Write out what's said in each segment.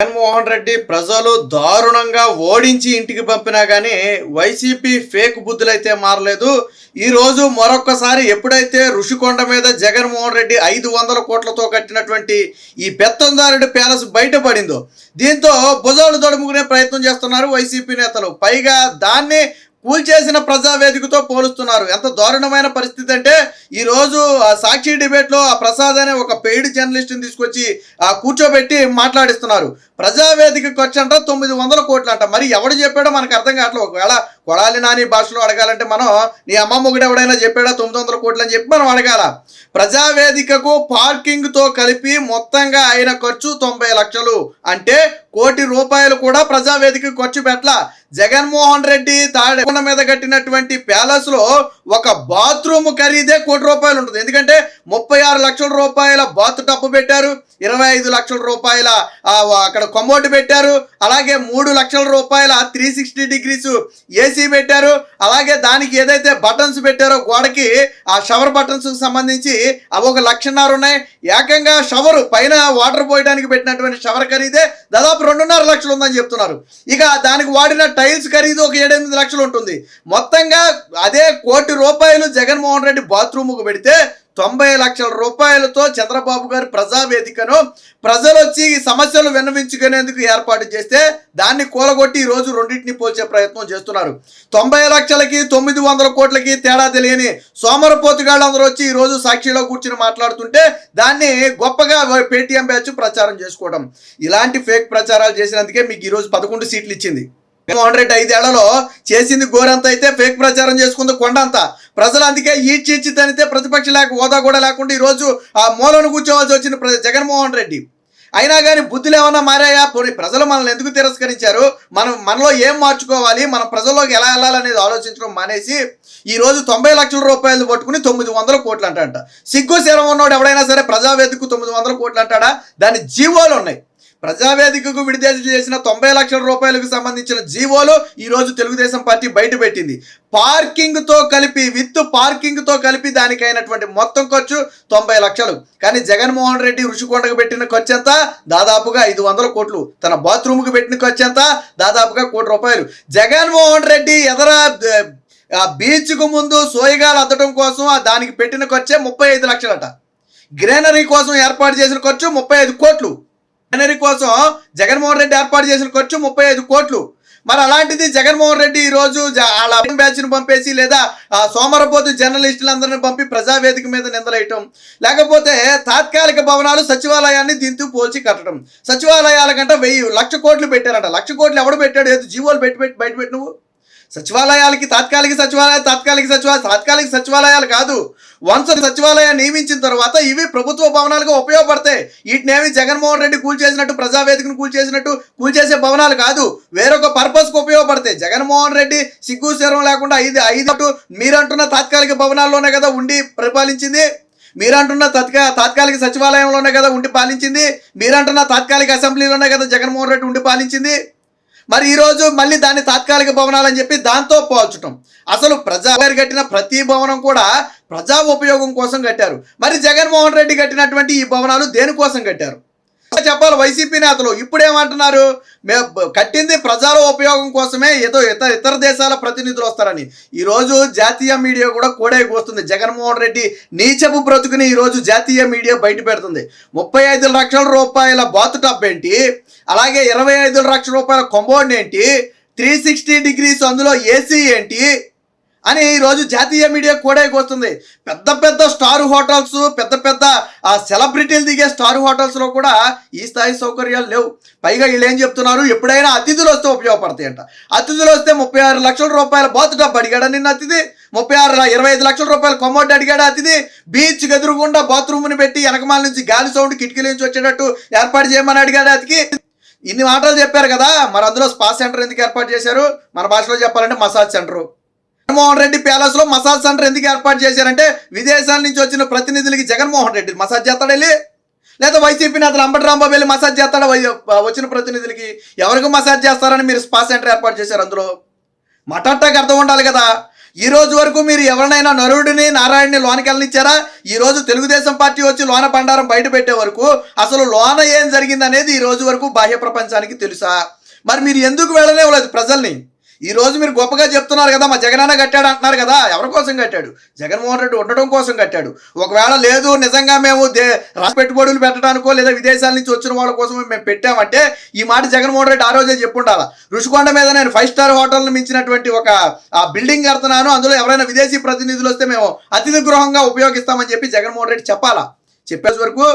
జగన్మోహన్ రెడ్డి ప్రజలు దారుణంగా ఓడించి ఇంటికి పంపినా కానీ వైసీపీ ఫేక్ బుద్ధులైతే మారలేదు. ఈ రోజు మరొక్కసారి ఎప్పుడైతే ఋషికొండ మీద జగన్మోహన్ రెడ్డి ఐదు వందల కోట్లతో కట్టినటువంటి ఈ పెత్తందారుడి ప్యాలెస్ బయటపడిందో దీంతో భుజాలు తడుముకునే ప్రయత్నం చేస్తున్నారు వైసీపీ నేతలు. పైగా దాన్ని కూల్చేసిన ప్రజావేదికతో పోలుస్తున్నారు. ఎంత దారుణమైన పరిస్థితి అంటే ఈరోజు ఆ సాక్షి డిబేట్లో ఆ ప్రసాద్ అనే ఒక పెయిడ్ జర్నలిస్ట్ని తీసుకొచ్చి ఆ కూర్చోబెట్టి మాట్లాడిస్తున్నారు. ప్రజావేదిక ఖర్చు అంట తొమ్మిది వందల కోట్లు అంట. మరి ఎవడు చెప్పాడో మనకు అర్థం కావట్లేదు. ఒకవేళ కొడాలి నాని భాషలో అడగాలంటే మనం నీ అమ్మ మొగుడు ఎవడైనా చెప్పాడా? తొమ్మిది వందల కోట్లు అని చెప్పి మనం అడగాల. ప్రజావేదికకు పార్కింగ్తో కలిపి మొత్తంగా అయిన ఖర్చు తొంభై లక్షలు. అంటే కోటి రూపాయలు కూడా ప్రజావేదిక ఖర్చు పెట్టల. జగన్మోహన్ రెడ్డి తాడకొండ మీద కట్టినటువంటి ప్యాలెస్లో ఒక బాత్రూమ్ ఖరీదే కోటి రూపాయలు ఉంటుంది. ఎందుకంటే ముప్పై ఆరు లక్షల రూపాయల బాత్ టప్ పెట్టారు ఇరవై ఐదు లక్షల రూపాయల అక్కడ కొమ్మోటి పెట్టారు అలాగే మూడు లక్షల రూపాయల త్రీ సిక్స్టీ డిగ్రీస్ ఏసీ పెట్టారు అలాగే దానికి ఏదైతే బటన్స్ పెట్టారో గోడకి ఆ షవర్ బటన్స్ సంబంధించి అవి ఒక లక్షన్నర ఉన్నాయి. ఏకంగా షవర్ పైన వాటర్ పోయడానికి పెట్టినటువంటి షవర్ ఖరీదే దాదాపు రెండున్నర లక్షలు ఉందని చెప్తున్నారు. ఇక దానికి వాడిన టైల్స్ ఖరీదు ఒక ఏడెనిమిది లక్షలు ఉంటుంది. మొత్తంగా అదే కోటి రూపాయలు జగన్మోహన్ రెడ్డి బాత్రూముకు పెడితే తొంభై లక్షల రూపాయలతో చంద్రబాబు గారి ప్రజావేదికను ప్రజలు వచ్చి ఈ సమస్యలు విన్నవించుకునేందుకు ఏర్పాటు చేస్తే దాన్ని కూలగొట్టి ఈ రోజు రెండింటిని పోల్చే ప్రయత్నం చేస్తున్నారు. తొంభై లక్షలకి తొమ్మిది వందల కోట్లకి తేడా తెలియని సోమరపోతుగాళ్ళు అందరూ వచ్చి ఈరోజు సాక్షిలో కూర్చుని మాట్లాడుతుంటే దాన్ని గొప్పగా పేటీఎం బ్యాచ్ ప్రచారం చేసుకోవడం ఇలాంటి ఫేక్ ప్రచారాలు చేసినందుకే మీకు ఈరోజు పదకొండు సీట్లు ఇచ్చింది. జగన్మోహన్ రెడ్డి ఐదేళ్ళలో చేసింది గోరంత అయితే ఫేక్ ప్రచారం చేసుకుంది కొండంత. ప్రజలు అందుకే ఈడ్చి ఇచ్చి తనితే ప్రతిపక్ష లేక హోదా కూడా లేకుండా ఈ రోజు ఆ మూలను కూర్చోవాల్సి వచ్చిన జగన్మోహన్ రెడ్డి. అయినా కానీ బుద్ధులు ఏమన్నా మారాయా? పోనీ ప్రజలు మనల్ని ఎందుకు తిరస్కరించారు? మనం మనలో ఏం మార్చుకోవాలి? మనం ప్రజల్లోకి ఎలా వెళ్ళాలనేది ఆలోచించడం మానేసి ఈ రోజు తొంభై లక్షల రూపాయలు పట్టుకుని తొమ్మిది వందల కోట్లు అంటాడంట. సిగ్గు శరం ఉన్నవాడు ఎవడైనా సరే ప్రజావేదికకు తొమ్మిది వందల కోట్లు అంటాడా? దాని జీవోలు ఉన్నాయి. ప్రజావేదికకు విడుదల చేసిన తొంభై లక్షల రూపాయలకు సంబంధించిన జీవోలు ఈ రోజు తెలుగుదేశం పార్టీ బయట పెట్టింది. కలిపి విత్ పార్కింగ్తో కలిపి దానికైనటువంటి మొత్తం ఖర్చు తొంభై లక్షలు. కానీ జగన్మోహన్ రెడ్డి ఋషికొండకు పెట్టిన ఖర్చు ఎంత? దాదాపుగా ఐదు వందల కోట్లు. తన బాత్రూమ్కి పెట్టిన ఖర్చు ఎంత? దాదాపుగా కోటి రూపాయలు. జగన్మోహన్ రెడ్డి ఎదర ఆ బీచ్కు ముందు సోయగాలు అద్దడం కోసం దానికి పెట్టిన ఖర్చే ముప్పై ఐదు లక్షలట. గ్రీనరీ కోసం ఏర్పాటు చేసిన ఖర్చు ముప్పై ఐదు కోట్లు. గ్రీనరీ కోసం జగన్మోహన్ రెడ్డి ఏర్పాటు చేసిన ఖర్చు ముప్పై ఐదు కోట్లు. మరి అలాంటిది జగన్మోహన్ రెడ్డి ఈ రోజు జ- వాళ్ళ బ్యాచ్ను పంపేసి లేదా సోమరపోతు జర్నలిస్టులందరిని పంపి ప్రజావేదిక మీద నిందలేయటం. లేకపోతే తాత్కాలిక భవనాలు సచివాలయాన్ని దీంతో పోల్చి కట్టడం. సచివాలయాల కంటే వెయ్యి లక్ష కోట్లు పెట్టారంట. లక్ష కోట్లు ఎవడు పెట్టాడు? ఏదో జీవోలు పెట్టి పెట్టి బయట పెట్టి నువ్వు. సచివాలయాలకి తాత్కాలిక సచివాలయాలు తాత్కాలిక సచివాలయ తాత్కాలిక సచివాలయాలు కాదు. వన్స్ సచివాలయం నియమించిన తర్వాత ఇవి ప్రభుత్వ భవనాలుగా ఉపయోగపడతాయి. వీటినేమి జగన్మోహన్ రెడ్డి కూల్చేసినట్టు ప్రజావేదికను కూల్చేసినట్టు కూల్చేసే భవనాలు కాదు. వేరొక పర్పస్కి ఉపయోగపడతాయి. జగన్మోహన్ రెడ్డి సిగ్గు శరం లేకుండా ఐదు ఐదు మీరంటున్న తాత్కాలిక భవనాల్లోనే కదా ఉండి పరిపాలించింది. మీరంటున్న తత్కా తాత్కాలిక సచివాలయంలోనే కదా ఉండి పాలించింది. మీరంటున్న తాత్కాలిక అసెంబ్లీలోనే కదా జగన్మోహన్ రెడ్డి ఉండి పాలించింది. మరి ఈరోజు మళ్ళీ దాన్ని తాత్కాలిక భవనాలు అని చెప్పి దాంతో పోల్చటం. అసలు ప్రజా గారు కట్టిన ప్రతి భవనం కూడా ప్రజా ఉపయోగం కోసం కట్టారు. మరి జగన్మోహన్ రెడ్డి కట్టినటువంటి ఈ భవనాలు దేనికోసం కట్టారు? చెప్పాలి వైసీపీ నేతలు ఇప్పుడేమంటున్నారు? మేము కట్టింది ప్రజల ఉపయోగం కోసమే ఏదో ఇతర ఇతర దేశాల ప్రతినిధులు వస్తారని. ఈరోజు జాతీయ మీడియా కూడా కోడే కూస్తుంది జగన్మోహన్ రెడ్డి నీచపు బ్రతుకుని ఈరోజు జాతీయ మీడియా బయట పెడుతుంది. ముప్పై ఐదు లక్షల రూపాయల బాత్ టబ్ ఏంటి? అలాగే ఇరవై ఐదు లక్షల రూపాయల కొంబోన్ ఏంటి? త్రీ సిక్స్టీ డిగ్రీస్ అందులో ఏసీ ఏంటి? అని ఈరోజు జాతీయ మీడియా కూడా వస్తుంది పెద్ద పెద్ద స్టార్ హోటల్స్ పెద్ద పెద్ద ఆ సెలబ్రిటీలు దిగే స్టార్ హోటల్స్లో కూడా ఈ స్థాయి సౌకర్యాలు లేవు. పైగా వీళ్ళు ఏం చెప్తున్నారు? ఎప్పుడైనా అతిథులు వస్తే ఉపయోగపడతాయి అంట అతిథులు వస్తే ముప్పై ఆరు లక్షల రూపాయల బాతు డబ్బు అడిగాడా నిన్న అతిథి? ముప్పై ఆరు ఇరవై ఐదు లక్షల రూపాయల కొమ్మొడ్డు అడిగాడు అతిథి? బీచ్ ఎదురుగుండా బాత్రూమ్ని పెట్టి వెనకమాల నుంచి గాలి సౌండ్ కిటికీల నుంచి వచ్చేటట్టు ఏర్పాటు చేయమని అడిగాడు అతికి ఇన్ని మాటలు చెప్పారు కదా మరి అందులో స్పా సెంటర్ ఎందుకు ఏర్పాటు చేశారు? మన భాషలో చెప్పాలంటే మసాజ్ సెంటర్. జగన్మోహన్ రెడ్డి ప్యాలెస్లో మసాజ్ సెంటర్ ఎందుకు ఏర్పాటు చేశారంటే విదేశాల నుంచి వచ్చిన ప్రతినిధులకి జగన్మోహన్ రెడ్డి మసాజ్ చేస్తాడు వెళ్ళి? లేదా వైసీపీ నేతలు అంబటి రాంబాబు వెళ్ళి మసాజ్ చేస్తాడు? వై- వచ్చిన ప్రతినిధులకి ఎవరికి మసాజ్ చేస్తారని మీరు స్పా సెంటర్ ఏర్పాటు చేశారు అందులో? మటట్టాకి అర్థం ఉండాలి కదా. ఈ రోజు వరకు మీరు ఎవరినైనా నరుడిని నారాయణని లోనకి వెళ్ళనిచ్చారా? ఈ రోజు తెలుగుదేశం పార్టీ వచ్చి లోన బండారం బయట పెట్టే వరకు అసలు లోన ఏం జరిగిందనేది ఈ రోజు వరకు బాహ్య ప్రపంచానికి తెలుసా? మరి మీరు ఎందుకు వెళ్ళలేవలేదు ప్రజల్ని? ఈ రోజు మీరు గొప్పగా చెప్తున్నారు కదా మా జగనన్న కట్టాడు అంటున్నారు కదా ఎవరి కోసం కట్టాడు? జగన్మోహన్ రెడ్డి ఉండడం కోసం కట్టాడు. ఒకవేళ లేదు నిజంగా మేము దే రాష్ట్ర పెట్టుబడులు పెట్టడానికో లేదా విదేశాల నుంచి వచ్చిన వాళ్ళ కోసం మేము పెట్టామంటే ఈ మాట జగన్మోహన్ రెడ్డి ఆ రోజే చెప్పుండాలా? రుషికొండ మీద నేను ఫైవ్ స్టార్ హోటల్ను మించినటువంటి ఒక ఆ బిల్డింగ్ కడుతున్నాను అందులో ఎవరైనా విదేశీ ప్రతినిధులు వస్తే మేము అతిథి గృహంగా ఉపయోగిస్తామని చెప్పి జగన్మోహన్ రెడ్డి చెప్పాలా? చెప్పేసి వరకు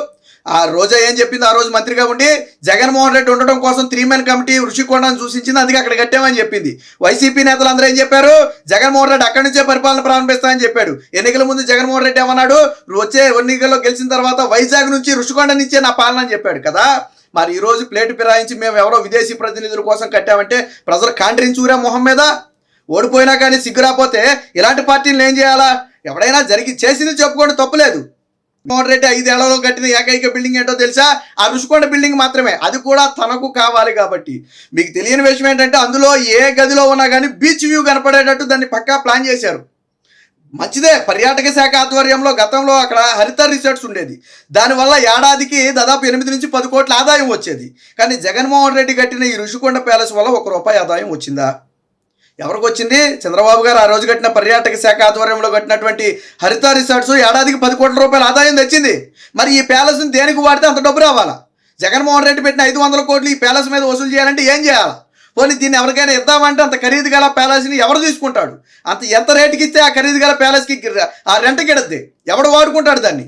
ఆ రోజా ఏం చెప్పింది ఆ రోజు మంత్రిగా ఉండి జగన్మోహన్ రెడ్డి ఉండడం కోసం త్రీ మెన్ కమిటీ ఋషికొండను సూచించింది అందుకే అక్కడ కట్టామని చెప్పింది. వైసీపీ నేతలు అందరూ ఏం చెప్పారు? జగన్మోహన్ రెడ్డి అక్కడి నుంచే పరిపాలన ప్రారంభిస్తామని చెప్పాడు. ఎన్నికల ముందు జగన్మోహన్ రెడ్డి ఏమన్నాడు? వచ్చే ఎన్నికల్లో గెలిచిన తర్వాత వైజాగ్ నుంచి ఋషికొండ నుంచే నా పాలన అని చెప్పాడు కదా. మరి ఈ రోజు ప్లేట్ ఫిరాయించి మేము ఎవరో విదేశీ ప్రతినిధుల కోసం కట్టామంటే ప్రజలు కాండ్రించూరా మొహం మీద? ఓడిపోయినా కానీ సిగ్గు రాపోతే ఇలాంటి పార్టీలు ఏం చేయాలా? ఎవడైనా జరిగి చేసింది చెప్పుకోండి తప్పులేదు. జగన్మోహన్ రెడ్డి ఐదేళ్ళలో కట్టిన ఏకైక బిల్డింగ్ ఏంటో తెలుసా? ఆ రుషికొండ బిల్డింగ్ మాత్రమే. అది కూడా తనకు కావాలి కాబట్టి. మీకు తెలియని విషయం ఏంటంటే అందులో ఏ గదిలో ఉన్నా కానీ బీచ్ వ్యూ కనపడేటట్టు దాన్ని పక్కా ప్లాన్ చేశారు. మంచిదే. పర్యాటక శాఖ ఆధ్వర్యంలో గతంలో అక్కడ హరిత రిసార్ట్స్ ఉండేది. దానివల్ల ఏడాదికి దాదాపు ఎనిమిది నుంచి పది కోట్ల ఆదాయం వచ్చేది. కానీ జగన్మోహన్ రెడ్డి కట్టిన ఈ ఋషికొండ ప్యాలెస్ వల్ల ఒక రూపాయి ఆదాయం వచ్చిందా? ఎవరికి వచ్చింది? చంద్రబాబు గారు ఆ రోజు కట్టిన పర్యాటక శాఖ ఆధ్వర్యంలో కట్టినటువంటి హరిత రిసార్ట్స్ ఏడాదికి పది కోట్ల రూపాయల ఆదాయం తెచ్చింది. మరి ఈ ప్యాలెస్ని దేనికి వాడితే అంత డబ్బు రావాలా? జగన్మోహన్ రెడ్డి పెట్టిన ఐదు వందల కోట్లు ఈ ప్యాలెస్ మీద వసూలు చేయాలంటే ఏం చేయాలి? పోనీ దీన్ని ఎవరికైనా ఇద్దామంటే అంత ఖరీదు గల ప్యాలెస్ని ఎవరు తీసుకుంటాడు? అంత ఎంత రేటుకి ఇస్తే ఆ ఖరీదు గల ప్యాలెస్కి ఆ రెంట్ కిడద్ది ఎవడు వాడుకుంటాడు దాన్ని?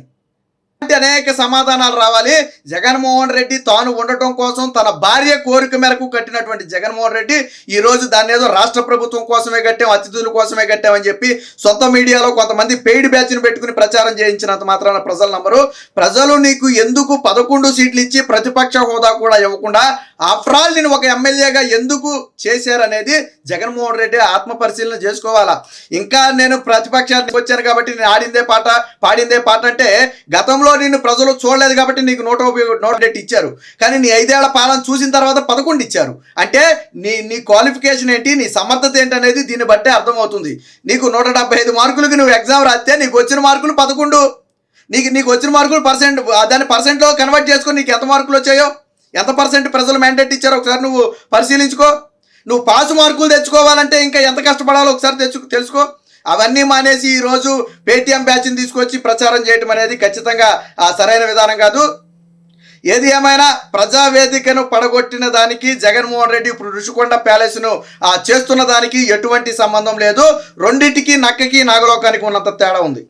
అనేక సమాధానాలు రావాలి. జగన్మోహన్ రెడ్డి తాను ఉండటం కోసం తన భార్య కోరిక మేరకు కట్టినటువంటి జగన్మోహన్ రెడ్డి ఈ రోజు దాన్ని ఏదో రాష్ట్ర ప్రభుత్వం కోసమే కట్టాం అతిథుల కోసమే కట్టామని చెప్పి సొంత మీడియాలో కొంతమంది పెయిడ్ బ్యాచ్ని పెట్టుకుని ప్రచారం చేయించినంత మాత్రాన ప్రజలు నమ్మరు. ప్రజలు నీకు ఎందుకు పదకొండు సీట్లు ఇచ్చి ప్రతిపక్ష హోదా కూడా ఇవ్వకుండా ఆఫ్టర్ ఆల్ నేను ఒక ఎమ్మెల్యేగా ఎందుకు చేశారనేది జగన్మోహన్ రెడ్డి ఆత్మ పరిశీలన చేసుకోవాలా. ఇంకా నేను ప్రతిపక్షానికి వచ్చాను కాబట్టి నేను ఆడిందే పాట పాడిందే పాట అంటే గతంలో నిన్ను ప్రజలు చూడలేదు కాబట్టి నీకు నూట ఉపయోగ నూట డెట్ ఇచ్చారు. కానీ నీ ఐదేళ్ళ పాలన చూసిన తర్వాత పదకొండు ఇచ్చారు. అంటే నీ నీ క్వాలిఫికేషన్ ఏంటి నీ సమర్థత ఏంటి అనేది దీన్ని బట్టే అర్థమవుతుంది. నీకు నూట డెబ్బై ఐదు మార్కులకి నువ్వు ఎగ్జామ్ రాస్తే నీకు వచ్చిన మార్కులు పదకొండు. నీకు నీకు వచ్చిన మార్కులు పర్సెంట్ దాన్ని పర్సెంట్లో కన్వర్ట్ చేసుకొని నీకు ఎంత మార్కులు వచ్చాయో ఎంత పర్సెంట్ ప్రజలు మ్యాండేట్ ఇచ్చారో ఒకసారి నువ్వు పరిశీలించుకో. నువ్వు పాస్ మార్కులు తెచ్చుకోవాలంటే ఇంకా ఎంత కష్టపడాలో ఒకసారి తెచ్చు తెలుసుకో. అవన్నీ మానేసి ఈరోజు పేటీఎం బ్యాచ్ని తీసుకొచ్చి ప్రచారం చేయటం అనేది ఖచ్చితంగా ఆ సరైన విధానం కాదు. ఏది ఏమైనా ప్రజావేదికను పడగొట్టిన దానికి జగన్మోహన్ రెడ్డి ఇప్పుడు ఋషికొండ ప్యాలెస్ను చేస్తున్న దానికి ఎటువంటి సంబంధం లేదు. రెండింటికి నక్కకి నాగలోకానికి ఉన్నంత తేడా ఉంది.